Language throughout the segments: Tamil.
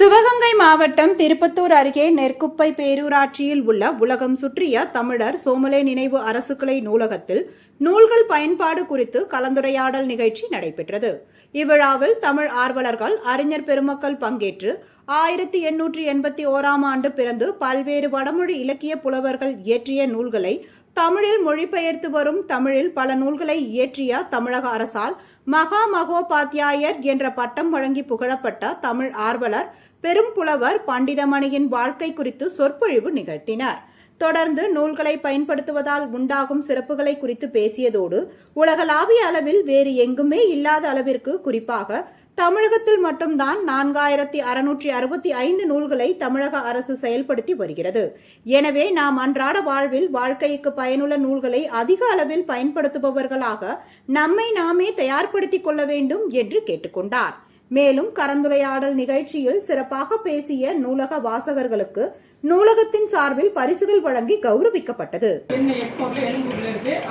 சிவகங்கை மாவட்டம் திருப்பத்தூர் அருகே நெற்குப்பை பேரூராட்சியில் உள்ள உலகம் சுற்றிய தமிழர் சோமலே நினைவு அரசுக்கலை நூலகத்தில் நூல்கள் பயன்பாடு குறித்து கலந்துரையாடல் நிகழ்ச்சி நடைபெற்றது. இவ்விழாவில் தமிழ் ஆர்வலர்கள் அறிஞர் பெருமக்கள் பங்கேற்று ஆயிரத்தி எண்ணூற்றி எண்பத்தி ஓராம் ஆண்டு பிறந்து பல்வேறு வடமொழி இலக்கிய புலவர்கள் இயற்றிய நூல்களை தமிழில் மொழிபெயர்த்து வரும் தமிழில் பல நூல்களை இயற்றிய தமிழக அரசால் மகா மகோபாத்தியாயர் என்ற பட்டம் வழங்கி புகழப்பட்ட தமிழ் ஆர்வலர் பெரும் புலவர் பண்டிதமணியின் வாழ்க்கை குறித்து சொற்பொழிவு நிகழ்த்தினார். தொடர்ந்து நூல்களை பயன்படுத்துவதால் உண்டாகும் சிறப்புகளை குறித்து பேசியதோடு உலகளாவிய அளவில் வேறு எங்குமே இல்லாத அளவிற்கு குறிப்பாக தமிழகத்தில் மட்டும்தான் நான்காயிரத்தி அறுநூற்றி அறுபத்தி ஐந்து நூல்களை தமிழக அரசு செயல்படுத்தி வருகிறது. எனவே நாம் அன்றாட வாழ்வில் வாழ்க்கைக்கு பயனுள்ள நூல்களை அதிக அளவில் பயன்படுத்துபவர்களாக நம்மை நாமே தயார்படுத்திக் கொள்ள வேண்டும் என்று கேட்டுக்கொண்டார். மேலும் கலந்துரையாடல் நிகழ்ச்சியில் சிறப்பாக பேசிய நூலக வாசகர்களுக்கு நூலகத்தின் சார்பில் பரிசுகள் வழங்கி கௌரவிக்கப்பட்டது. சென்னை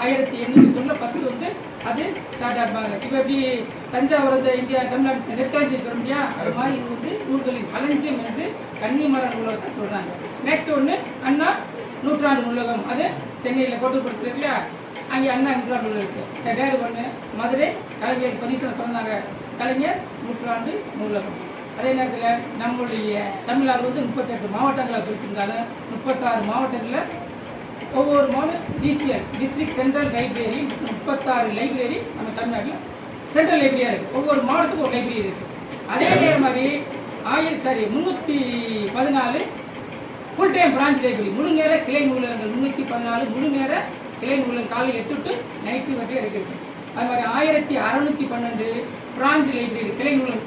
ஆயிரத்தி வந்து அது ஸ்டார்ட் ஆப்பாங்க இப்போ எப்படி தஞ்சாவூர் இந்தியா தமிழ்நாடு நெற்காஞ்சி சொல்ல அது மாதிரி இது வந்து நூல்களின் களஞ்சியம் வந்து கன்னிமர நூலகத்தை சொல்றாங்க. நெக்ஸ்ட் ஒன்று அண்ணா நூற்றாண்டு நூலகம். அது சென்னையில் கோட்டுப்படுத்து இல்லையா? அங்கே அண்ணா நூற்றாண்டு நூலகம் இருக்கு. ரெண்டாயிரம் ஒன்று மதுரை கலைஞர் பரிசனம் பிறந்தாங்க கலைஞர் நூற்றாண்டு நூலகம். அதே நேரத்தில் நம்மளுடைய தமிழ்நாடு வந்து முப்பத்தெட்டு மாவட்டங்களை பிரிச்சிருந்தாலும் முப்பத்தாறு மாவட்டங்களில் ஒவ்வொரு மாவட்டம் டிசிஎல் டிஸ்ட்ரிக்ட் சென்ட்ரல் லைப்ரரி முப்பத்தாறு லைப்ரரி நம்ம தமிழ்நாட்டில் சென்ட்ரல் லைப்ரரியாக இருக்குது ஒவ்வொரு மாவட்டத்துக்கும் ஒரு லைப்ரரி இருக்குது அதே மாதிரி ஆயிரத்தி சாரி முந்நூற்றி பதினாலு ஃபுல் டைம் பிரான்ச் லைப்ரரி முழு நேர கிளை நூலகங்கள் முந்நூற்றி பதினாலு முழு நேர கிளை நூலகம் காலை எட்டு டு நைட்டு வரையும் இருக்குது அது மாதிரி ஆயிரத்தி அறநூற்றி பன்னெண்டு பிரான்ச் லைப்ரரி கிளை நூலகம்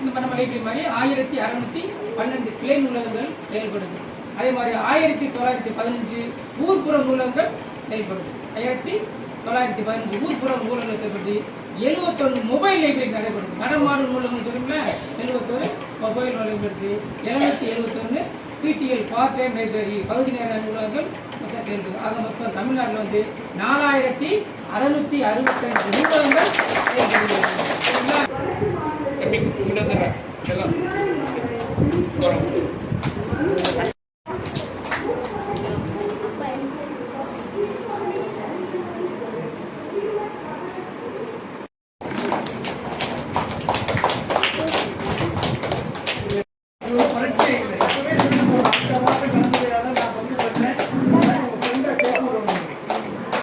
இந்த நம்ம லைப்ரரி மாதிரி ஆயிரத்தி அறநூற்றி பன்னெண்டு கிளை நூலகங்கள் செயல்படுது. அதே மாதிரி ஆயிரத்தி தொள்ளாயிரத்தி பதினஞ்சு ஊர்ப்புற நூலகங்கள் செயல்படுது. ஆயிரத்தி தொள்ளாயிரத்தி பதினஞ்சு ஊர்ப்புற நூலகங்கள் செயல்படுது. எழுபத்தொன்று மொபைல் லைப்ரரி நடைபெறுது. நடமாடும் நூலகம் சொல்லுங்களேன் எழுபத்தொரு மொபைல் நூலகம் இருக்குது எழுநூத்தி எழுபத்தொன்று பிடிஎல் பார்ட் டைம் லைப்ரரி பகுதி நேர நூலகங்கள் மொத்தம் சேர்ந்து ஆக மொத்தம் தமிழ்நாட்டில் வந்து நாலாயிரத்தி அறுநூத்தி அறுபத்தஞ்சு நூலகங்கள் செயல்படுகிறது